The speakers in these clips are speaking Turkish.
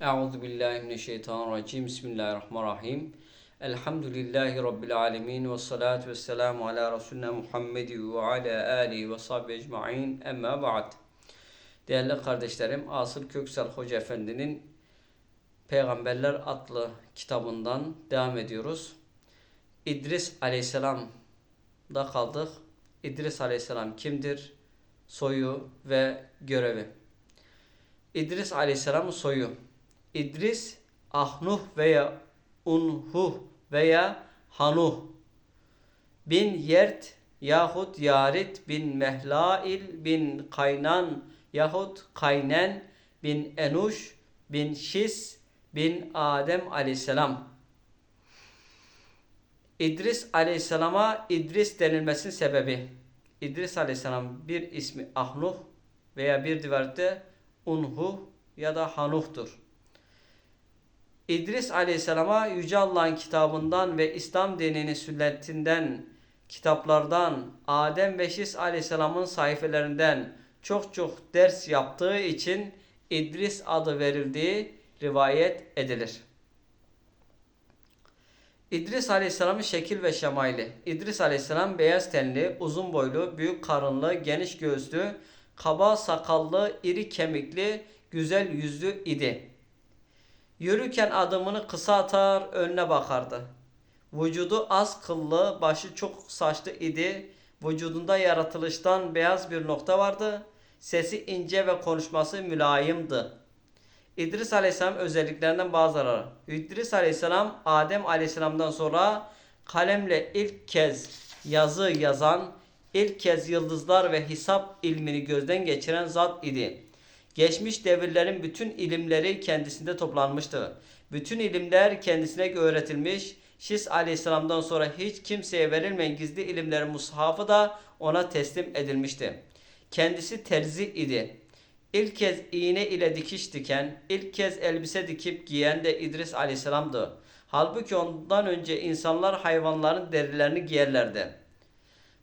Euzu billahi mineşşeytanirracim. Bismillahirrahmanirrahim. Elhamdülillahi rabbil alamin ve salatu vesselamu ala resulina Muhammed ve ala alihi ve sahbihi ecmaîn. Emma ba'd. Değerli kardeşlerim, Asıl Köksal Hoca Efendi'nin Peygamberler adlı kitabından devam ediyoruz. İdris Aleyhisselam'da kaldık. İdris Aleyhisselam kimdir? Soyu ve görevi. İdris Aleyhisselam'ın soyu. İdris, Ahnuh veya Unhuh veya Hanuh bin Yert yahut Yarit bin Mehlail bin Kaynan yahut Kaynen bin Enuş bin Şis bin Adem aleyhisselam. İdris aleyhisselama İdris denilmesinin sebebi İdris aleyhisselam bir ismi Ahnuh veya bir rivayette Unhu ya da Hanuh'tur. İdris Aleyhisselam'a Yüce Allah'ın kitabından ve İslam dininin sünnetinden, kitaplardan, Adem ve Şis Aleyhisselam'ın sayfelerinden çok çok ders yaptığı için İdris adı verildiği rivayet edilir. İdris Aleyhisselam'ın şekil ve şemaili. İdris Aleyhisselam beyaz tenli, uzun boylu, büyük karınlı, geniş göğüslü, kaba sakallı, iri kemikli, güzel yüzlü idi. Yürürken adımını kısa atar, önüne bakardı. Vücudu az kıllı, başı çok saçlı idi. Vücudunda yaratılıştan beyaz bir nokta vardı. Sesi ince ve konuşması mülayimdi. İdris Aleyhisselam özelliklerinden bazıları. İdris Aleyhisselam Adem Aleyhisselam'dan sonra kalemle ilk kez yazı yazan, ilk kez yıldızlar ve hesap ilmini gözden geçiren zat idi. Geçmiş devirlerin bütün ilimleri kendisinde toplanmıştı. Bütün ilimler kendisine öğretilmiş. Şis aleyhisselamdan sonra hiç kimseye verilmeyen gizli ilimlerin mushafı da ona teslim edilmişti. Kendisi terzi idi. İlk kez iğne ile dikiş diken, ilk kez elbise dikip giyen de İdris aleyhisselamdı. Halbuki ondan önce insanlar hayvanların derilerini giyerlerdi.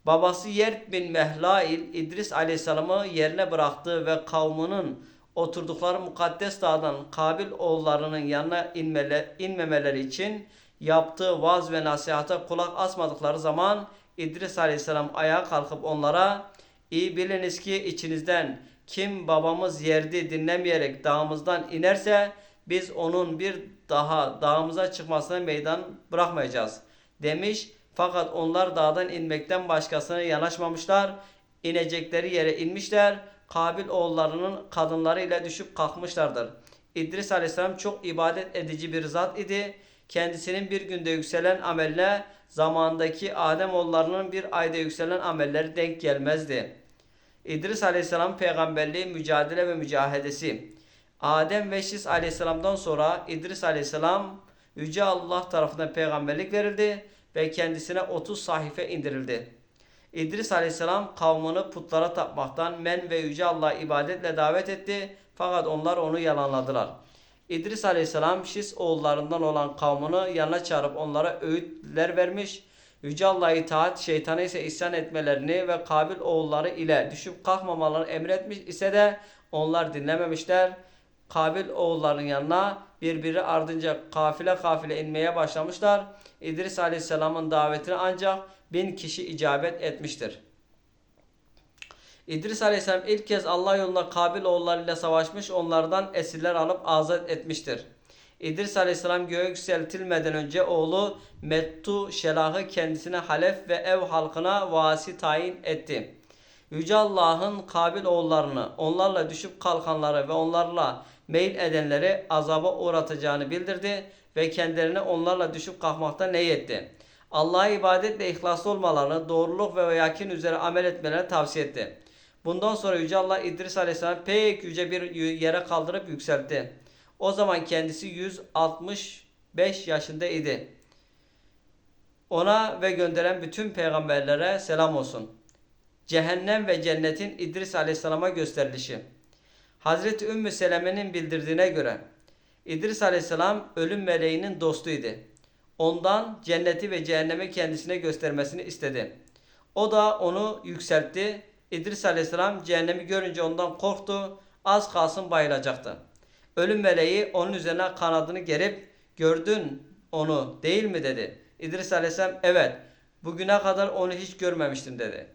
Babası Yert bin Mehlail İdris aleyhisselamı yerine bıraktı ve kavminin oturdukları mukaddes dağdan Kabil oğullarının yanına inmele, inmemeleri için yaptığı vaz ve nasihata kulak asmadıkları zaman İdris aleyhisselam ayağa kalkıp onlara iyi biliniz ki içinizden kim babamız yerdi dinlemeyerek dağımızdan inerse biz onun bir daha dağımıza çıkmasına meydan bırakmayacağız demiş. Fakat onlar dağdan inmekten başkasına yanaşmamışlar. İnecekleri yere inmişler. Kabil oğullarının kadınları ile düşüp kalkmışlardır. İdris aleyhisselam çok ibadet edici bir zat idi. Kendisinin bir günde yükselen ameline zamandaki Adem oğullarının bir ayda yükselen amelleri denk gelmezdi. İdris aleyhisselam peygamberliği mücadele ve mücahedesi. Adem ve Şis aleyhisselamdan sonra İdris aleyhisselam Yüce Allah tarafından peygamberlik verildi ve kendisine 30 sahife indirildi. İdris aleyhisselam kavmini putlara tapmaktan men ve Yüce Allah'a ibadetle davet etti fakat onlar onu yalanladılar. İdris aleyhisselam Şis oğullarından olan kavmini yanına çağırıp onlara öğütler vermiş. Yüce Allah'a itaat, şeytana ise isyan etmelerini ve Kabil oğulları ile düşüp kalkmamalarını emretmiş ise de onlar dinlememişler. Kabil oğullarının yanına birbiri ardınca kafile kafile inmeye başlamışlar. İdris Aleyhisselam'ın davetine ancak bin kişi icabet etmiştir. İdris Aleyhisselam ilk kez Allah yolunda Kabil oğullarıyla savaşmış, onlardan esirler alıp azat etmiştir. İdris Aleyhisselam göğe yükseltilmeden önce oğlu Mettu Şelah'ı kendisine halef ve ev halkına vasi tayin etti. Yüce Allah'ın Kabil oğullarını, onlarla düşüp kalkanları ve onlarla meyil edenleri azaba uğratacağını bildirdi ve kendilerine onlarla düşüp kalkmakta neyetti. Allah'a ibadetle ihlaslı olmalarını, doğruluk ve yakin üzere amel etmelerini tavsiye etti. Bundan sonra Yüce Allah İdris Aleyhisselam pek yüce bir yere kaldırıp yükseltti. O zaman kendisi 165 yaşında idi. Ona ve gönderen bütün peygamberlere selam olsun. Cehennem ve cennetin İdris Aleyhisselam'a gösterilişi. Hazreti Ümmü Seleme'nin bildirdiğine göre İdris Aleyhisselam ölüm meleğinin dostuydu. Ondan cenneti ve cehennemi kendisine göstermesini istedi. O da onu yükseltti. İdris Aleyhisselam cehennemi görünce ondan korktu. Az kalsın bayılacaktı. Ölüm meleği onun üzerine kanadını gerip gördün onu değil mi dedi. İdris aleyhisselam evet bugüne kadar onu hiç görmemiştim dedi.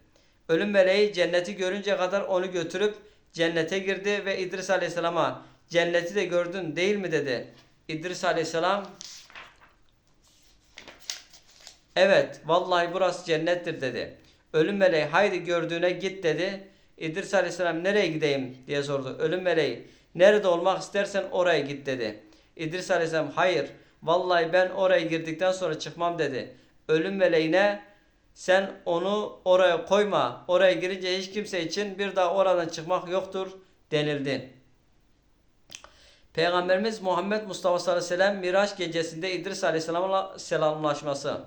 Ölüm meleği cenneti görünce kadar onu götürüp cennete girdi ve İdris aleyhisselama cenneti de gördün değil mi dedi. İdris aleyhisselam Evet, vallahi burası cennettir dedi. Ölüm meleği haydi gördüğüne git dedi. İdris Aleyhisselam nereye gideyim diye sordu. Ölüm meleği nerede olmak istersen oraya git dedi. İdris Aleyhisselam hayır vallahi ben oraya girdikten sonra çıkmam dedi. Ölüm meleğine sen onu oraya koyma. Oraya girince hiç kimse için bir daha oradan çıkmak yoktur denildi. Peygamberimiz Muhammed Mustafa sallallahu aleyhi ve sellem Miraç gecesinde İdris aleyhisselamla selamlaşması.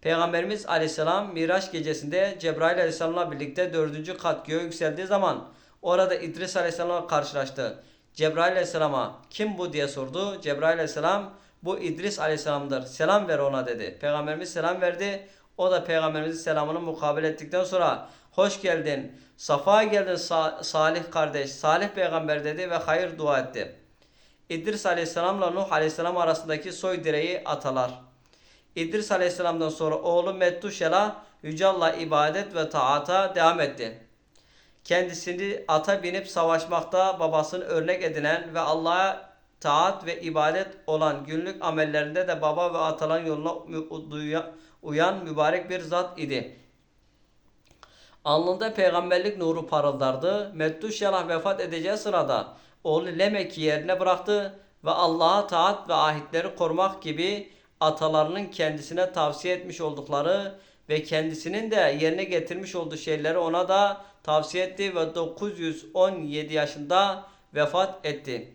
Peygamberimiz aleyhisselam Miraç gecesinde Cebrail aleyhisselamla birlikte dördüncü kat göğe yükseldiği zaman orada İdris aleyhisselamla karşılaştı. Cebrail aleyhisselama kim bu diye sordu. Cebrail aleyhisselam bu İdris aleyhisselamdır. Selam ver ona dedi. Peygamberimiz selam verdi. O da peygamberimizin selamını mukabele ettikten sonra hoş geldin, safa geldin Sa- Salih kardeş, Salih peygamber dedi ve hayır dua etti. İdris aleyhisselamla Nuh aleyhisselam arasındaki soy direği atalar. İdris aleyhisselamdan sonra oğlu Mettuşela Yüce Allah ibadet ve taata devam etti. Kendisini ata binip savaşmakta babasını örnek edinen ve Allah'a taat ve ibadet olan günlük amellerinde de baba ve ataların yoluna uyan mübarek bir zat idi. Alnında peygamberlik nuru parıldardı. Mettuşyalah vefat edeceği sırada oğlu Lemek'i yerine bıraktı ve Allah'a taat ve ahitleri korumak gibi atalarının kendisine tavsiye etmiş oldukları ve kendisinin de yerine getirmiş olduğu şeyleri ona da tavsiye etti ve 917 yaşında vefat etti.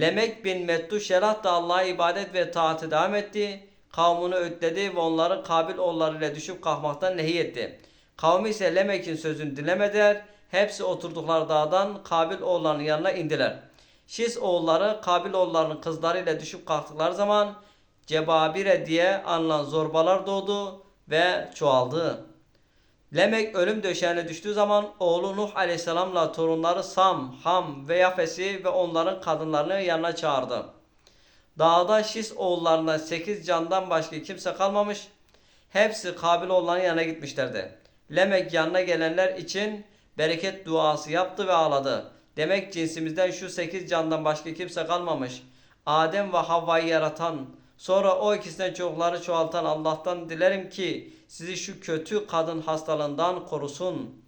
Lemek bin Mettuşelah da Allah'a ibadet ve taatı devam etti. Kavmini ötledi ve onları Kabil oğullarıyla düşüp kalkmaktan nehiyetti. Kavmi ise Lemek'in sözünü dinlemediler. Hepsi oturdukları dağdan Kabil oğullarının yanına indiler. Şis oğulları Kabil oğullarının kızlarıyla düşüp kalktıkları zaman Cebabire diye anılan zorbalar doğdu ve çoğaldı. Lemek ölüm döşeğine düştüğü zaman oğlu Nuh aleyhisselamla torunları Sam, Ham ve Yafes'i ve onların kadınlarını yanına çağırdı. Dağda Şis oğullarından 8 candan başka kimse kalmamış. Hepsi Kabil oğullarının yanına gitmişlerdi. Lemek yanına gelenler için bereket duası yaptı ve ağladı. Demek cinsimizden şu 8 candan başka kimse kalmamış. Adem ve Havva'yı yaratan, sonra o ikisinden çocukları çoğaltan Allah'tan dilerim ki sizi şu kötü kadın hastalığından korusun.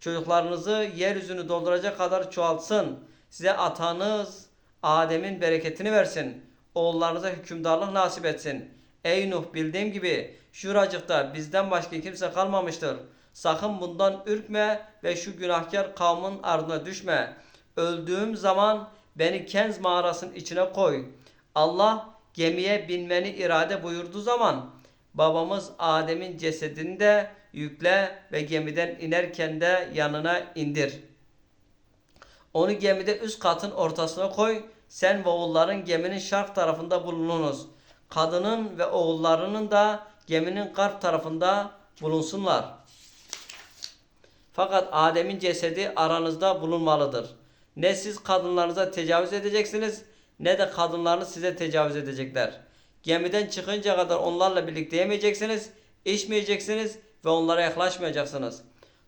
Çocuklarınızı yeryüzünü dolduracak kadar çoğaltsın. Size atanız Adem'in bereketini versin. Oğullarınıza hükümdarlık nasip etsin. Ey Nuh bildiğim gibi şuracıkta bizden başka kimse kalmamıştır. Sakın bundan ürkme ve şu günahkar kavmin ardına düşme. Öldüğüm zaman beni Kenz mağarasının içine koy. Allah gemiye binmeni irade buyurduğu zaman babamız Adem'in cesedini de yükle ve gemiden inerken de yanına indir. Onu gemide üst katın ortasına koy. Sen ve oğulların geminin şark tarafında bulununuz. Kadının ve oğullarının da geminin garp tarafında bulunsunlar. Fakat Adem'in cesedi aranızda bulunmalıdır. Ne siz kadınlarınıza tecavüz edeceksiniz ne de kadınlarınız size tecavüz edecekler. Gemiden çıkınca kadar onlarla birlikte yemeyeceksiniz, içmeyeceksiniz ve onlara yaklaşmayacaksınız.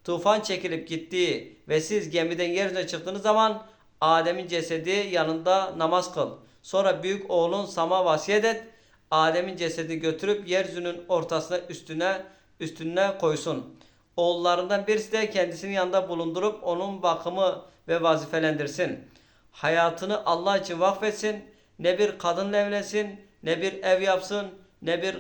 Tufan çekilip gittiği ve siz gemiden yeryüzüne çıktığınız zaman Adem'in cesedi yanında namaz kıl. Sonra büyük oğlun Sam'a vasiyet et. Adem'in cesedini götürüp yeryüzünün ortasına üstüne üstüne koysun. Oğullarından birisi de kendisinin yanında bulundurup onun bakımı ve vazifelendirsin. Hayatını Allah için vakfetsin. Ne bir kadınla evlensin, ne bir ev yapsın, ne bir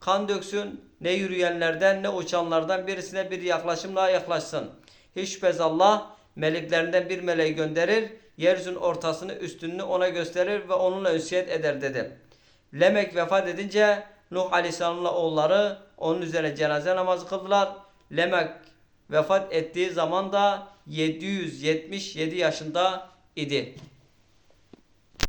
kan döksün, ne yürüyenlerden ne uçanlardan birisine bir yaklaşımla yaklaşsın. Hiç şüphesiz Allah meleklerinden bir meleği gönderir, yeryüzünün ortasını üstününü ona gösterir ve onunla ünsiyet eder dedi. Lemek vefat edince Nuh Aleyhisselam'la oğulları onun üzerine cenaze namazı kıldılar. Lemek vefat ettiği zaman da 777 yaşında idi.